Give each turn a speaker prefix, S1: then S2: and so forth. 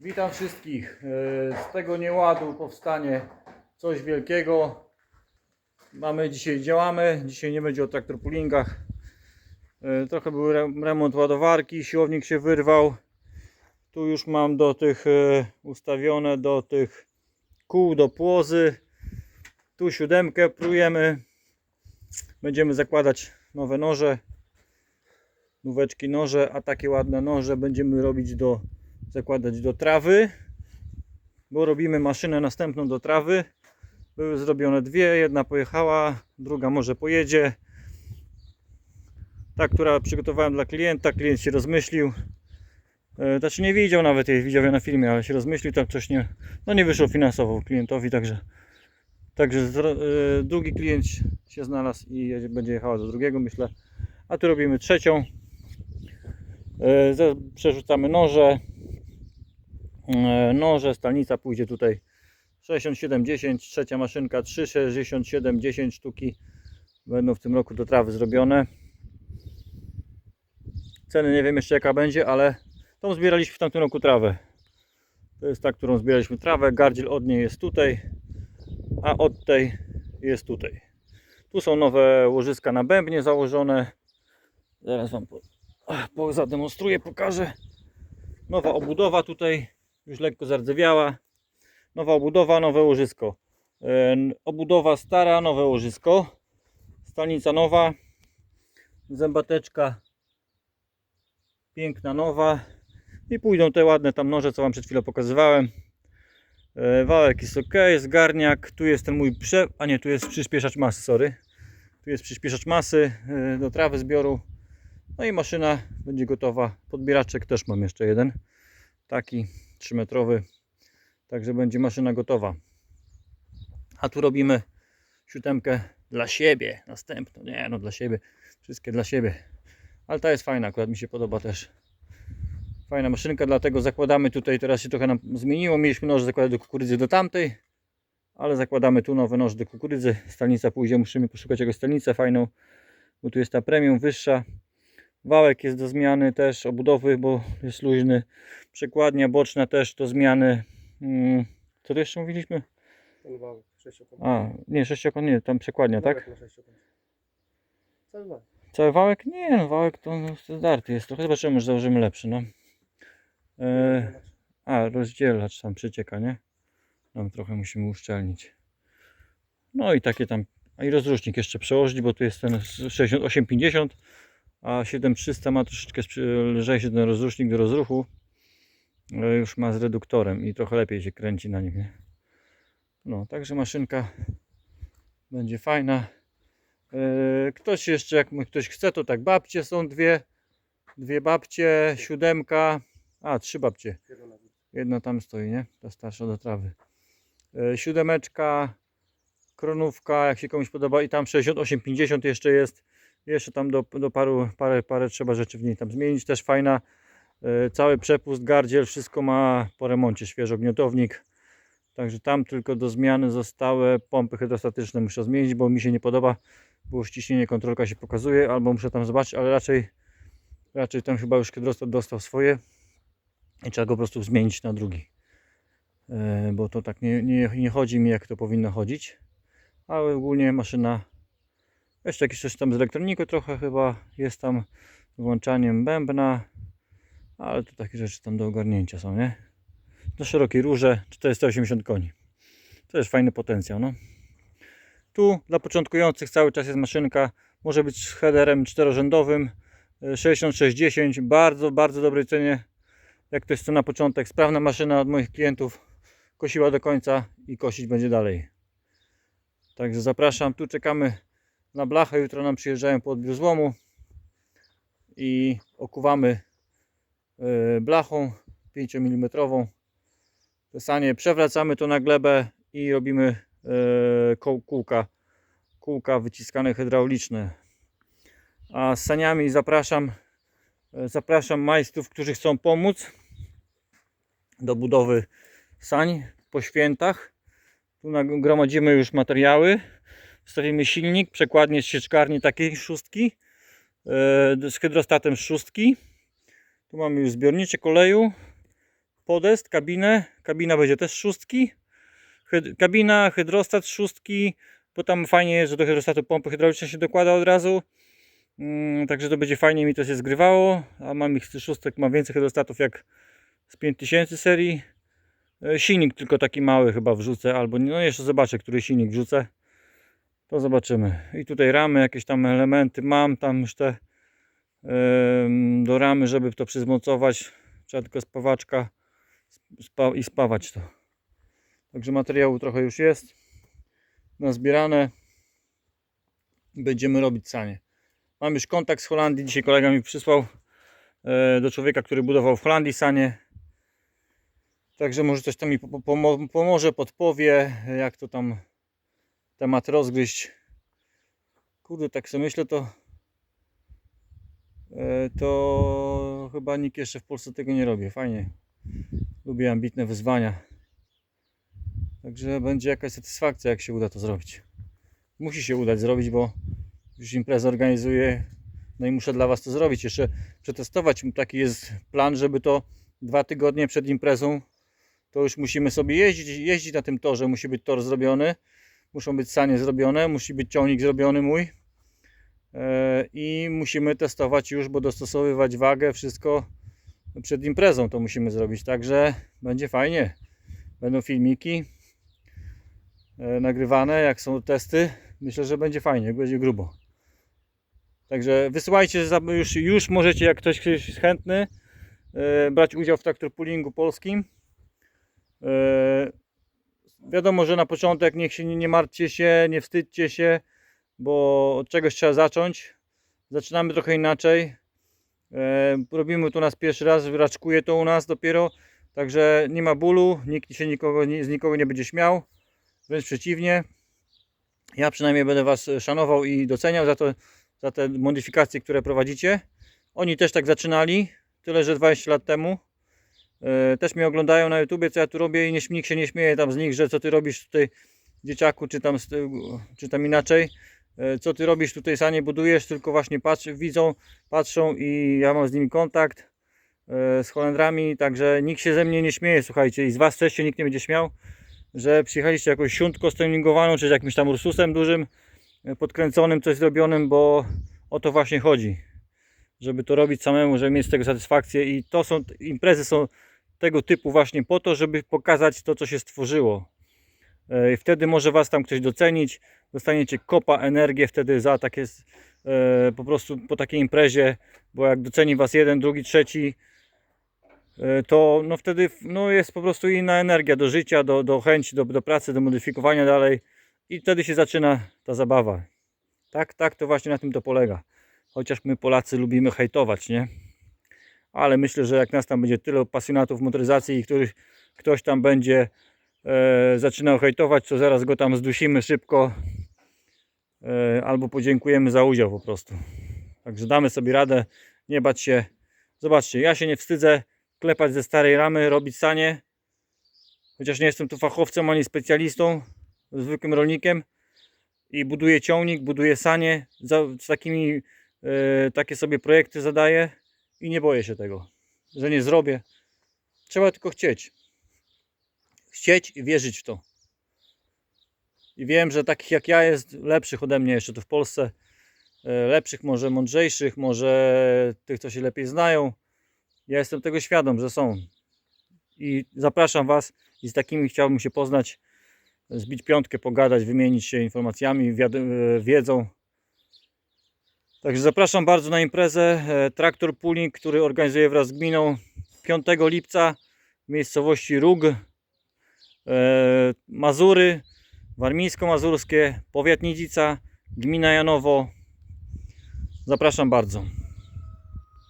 S1: Witam wszystkich. E, Z tego nieładu powstanie coś wielkiego. Mamy dzisiaj, działamy. Dzisiaj nie będzie o traktorpulingach. E, Trochę był re- remont ładowarki, siłownik się wyrwał. Tu już mam do tych e, ustawione do tych kół, do płozy. Tu siódemkę prujemy. Będziemy zakładać nowe noże. Nóweczki noże, a takie ładne noże będziemy robić do zakładać do trawy, bo robimy maszynę następną do trawy. Były zrobione dwie, jedna pojechała, druga może pojedzie. Ta, która przygotowałem dla klienta, klient się rozmyślił. E, Znaczy nie widział nawet jej, widział ją na filmie, ale się rozmyślił, tam coś nie, no nie wyszło finansowo klientowi, także, także e, drugi klient się znalazł i będzie jechała do drugiego, myślę. A tu robimy trzecią. E, Przerzucamy noże, noże, stalnica pójdzie tutaj 67-10, trzecia maszynka 3,67-10 sztuki będą w tym roku do trawy zrobione. Ceny nie wiem jeszcze jaka będzie, ale tą zbieraliśmy w tamtym roku trawę. To jest ta, którą zbieraliśmy trawę, gardziel od niej jest tutaj, a od tej jest tutaj. Tu są nowe łożyska na bębnie założone. Zaraz Wam po, po zademonstruję, pokażę. Nowa obudowa tutaj już lekko zardzewiała. Nowa obudowa, nowe łożysko. E, Obudowa stara, nowe łożysko. Stalnica nowa. Zębateczka piękna, nowa. I pójdą te ładne tam noże, co Wam przed chwilą pokazywałem. E, Wałek jest ok, zgarniak. Tu jest ten mój prze... A nie, tu jest przyspieszacz masy, sorry. Tu jest przyspieszacz masy e, do trawy zbioru. No i maszyna będzie gotowa. Podbieraczek też mam jeszcze jeden. Taki 3 metrowy. Także będzie maszyna gotowa. A tu robimy siódemkę dla siebie. Następną. Nie no, dla siebie. Wszystkie dla siebie. Ale ta jest fajna, akurat mi się podoba też. Fajna maszynka, dlatego zakładamy tutaj, teraz się trochę nam zmieniło. Mieliśmy noż zakładać do kukurydzy do tamtej. Ale zakładamy tu nowy noż do kukurydzy. Stalnica pójdzie, musimy poszukać jakąś stalnicę fajną. Bo tu jest ta premium wyższa. Wałek jest do zmiany też, obudowy, bo jest luźny. Przekładnia boczna też do zmiany. Mm, Co tu jeszcze mówiliśmy?
S2: Ten wałek sześciokątny.
S1: A, nie, sześciokąt nie, tam przekładnia, tak?
S2: Wałek na sześciokątny. Cały wałek.
S1: Cały wałek? Nie, no, wałek to to zdarty jest. Trochę zobaczymy, może założymy lepszy, no. E, a, rozdzielacz tam przecieka, nie? Tam trochę musimy uszczelnić. No i takie tam, a i rozrusznik jeszcze przełożyć, bo tu jest ten 6850, a 7300 ma troszeczkę lżejszy ten rozrusznik do rozruchu. E, Już ma z reduktorem i trochę lepiej się kręci na nim, nie? No, także maszynka będzie fajna. E, Ktoś jeszcze, jak ktoś chce, to tak babcie są dwie. Dwie babcie, siódemka. A, trzy babcie. Jedna tam stoi, nie? Ta starsza do trawy. E, Siódemeczka, kronówka, jak się komuś podoba. I tam 68,50 jeszcze jest. Jeszcze tam do, do paru, parę, parę trzeba rzeczy w niej tam zmienić. Też fajna. E, Cały przepust, gardziel, wszystko ma po remoncie świeżo, gniotownik. Także tam tylko do zmiany zostały pompy hydrostatyczne muszę zmienić, bo mi się nie podoba. Było ściśnienie, kontrolka się pokazuje, albo muszę tam zobaczyć, ale raczej raczej tam chyba już hydrostat dostał swoje i trzeba go po prostu zmienić na drugi. E, Bo to tak nie, nie, nie chodzi mi jak to powinno chodzić. Ale ogólnie maszyna jeszcze jakieś coś tam z elektroniką trochę chyba jest tam włączaniem bębna, ale to takie rzeczy tam do ogarnięcia są, nie? Na szerokiej rurze 480 koni. To jest fajny potencjał, no. Tu dla początkujących cały czas jest maszynka. Może być z headerem czterorzędowym. e, 6610. Bardzo, bardzo dobrej cenie. Jak ktoś chce na początek. Sprawna maszyna od moich klientów. Kosiła do końca i kosić będzie dalej. Także zapraszam. Tu czekamy na blachę. Jutro nam przyjeżdżają po odbiór złomu. I okuwamy e, blachą 5 mm. Tesanie przewracamy to na glebę i robimy e, kółka, kółka wyciskane hydrauliczne. A z saniami zapraszam, e, zapraszam majstrów, którzy chcą pomóc do budowy sań po świętach. Tu nagromadzimy już materiały. Wstawimy silnik, przekładnie z sieczkarni takiej szóstki e, z hydrostatem szóstki. Tu mamy już zbiorniczek oleju. podest, kabinę. Kabina będzie też szóstki. Kabina, hydrostat szóstki, bo tam fajnie że do hydrostatu pompy hydrauliczne się dokłada od razu. Mm, także to będzie fajnie mi to się zgrywało. A mam ich szóstek, mam więcej hydrostatów jak z 5000 serii. E, Silnik tylko taki mały chyba wrzucę, albo no jeszcze zobaczę, który silnik wrzucę. To zobaczymy. I tutaj ramy, jakieś tam elementy mam, tam już te em, do ramy, żeby to przyzmocować. Trzeba tylko spawaczka spa i spawać to. Także materiału trochę już jest nazbierane. Będziemy robić sanie. Mam już kontakt z Holandii. Dzisiaj kolega mi przysłał e, do człowieka, który budował w Holandii sanie. Także może coś tam mi po- pomo- pomoże, podpowie, jak to tam temat rozgryźć. Kurde, tak sobie myślę, to e, to chyba nikt jeszcze w Polsce tego nie robi. Fajnie. Lubię ambitne wyzwania. Także będzie jakaś satysfakcja, jak się uda to zrobić. Musi się udać zrobić, bo już imprezę organizuję. No i muszę dla Was to zrobić. Jeszcze przetestować. Taki jest plan, żeby to dwa tygodnie przed imprezą to już musimy sobie jeździć, jeździć na tym torze. Musi być tor zrobiony. Muszą być sanie zrobione. Musi być ciągnik zrobiony mój. E, I musimy testować już, bo dostosowywać wagę, wszystko przed imprezą to musimy zrobić. Także będzie fajnie. Będą filmiki e, nagrywane, jak są testy. Myślę, że będzie fajnie, będzie grubo. Także wysyłajcie, już, już możecie, jak ktoś jest chętny, e, brać udział w traktor poolingu polskim. Wiadomo, że na początek niech się nie, nie martwcie się, nie wstydźcie się, bo od czegoś trzeba zacząć. Zaczynamy trochę inaczej. E, robimy to u nas pierwszy raz, raczkuje to u nas dopiero. Także nie ma bólu, nikt się nikogo, z nikogo nie będzie śmiał. Wręcz przeciwnie. Ja przynajmniej będę Was szanował i doceniał za, to, za te modyfikacje, które prowadzicie. Oni też tak zaczynali, tyle że 20 lat temu. E, Też mnie oglądają na YouTubie, co ja tu robię i nie, nikt się nie śmieje tam z nich, że co ty robisz tutaj dzieciaku, czy tam, czy tam inaczej. E, Co ty robisz tutaj, sanie budujesz, tylko właśnie patrz, widzą, patrzą i ja mam z nimi kontakt e, z Holendrami, także nikt się ze mnie nie śmieje, słuchajcie, i z Was też się nikt nie będzie śmiał, że przyjechaliście jakąś siuntko stuningowaną, czy z jakimś tam ursusem dużym, podkręconym, coś zrobionym, bo o to właśnie chodzi, żeby to robić samemu, żeby mieć z tego satysfakcję i to są, imprezy są tego typu właśnie po to, żeby pokazać to, co się stworzyło. E, Wtedy może Was tam ktoś docenić, dostaniecie kopa energię wtedy za takie e, po prostu po takiej imprezie, bo jak doceni Was jeden, drugi, trzeci, e, to no wtedy no jest po prostu inna energia do życia, do, do chęci, do, do pracy, do modyfikowania dalej i wtedy się zaczyna ta zabawa. Tak, tak, to właśnie na tym to polega. Chociaż my Polacy lubimy hejtować, nie? Ale myślę, że jak nas tam będzie tyle pasjonatów motoryzacji których ktoś tam będzie e, zaczynał hejtować, to zaraz go tam zdusimy szybko e, albo podziękujemy za udział po prostu. Także damy sobie radę, nie bać się. Zobaczcie, ja się nie wstydzę klepać ze starej ramy, robić sanie. Chociaż nie jestem tu fachowcem ani specjalistą, zwykłym rolnikiem i buduję ciągnik, buduję sanie, za, z takimi e, takie sobie projekty zadaję i nie boję się tego, że nie zrobię. Trzeba tylko chcieć. Chcieć i wierzyć w to. I wiem, że takich jak ja jest lepszych ode mnie jeszcze tu w Polsce. E, Lepszych, może mądrzejszych, może tych, co się lepiej znają. Ja jestem tego świadom, że są. I zapraszam Was i z takimi chciałbym się poznać, zbić piątkę, pogadać, wymienić się informacjami, e, wiedzą. Także zapraszam bardzo na imprezę e, Traktor Pooling, który organizuję wraz z gminą 5 lipca w miejscowości Róg, e, Mazury, Warmińsko-Mazurskie, powiat Nidzica, gmina Janowo. Zapraszam bardzo.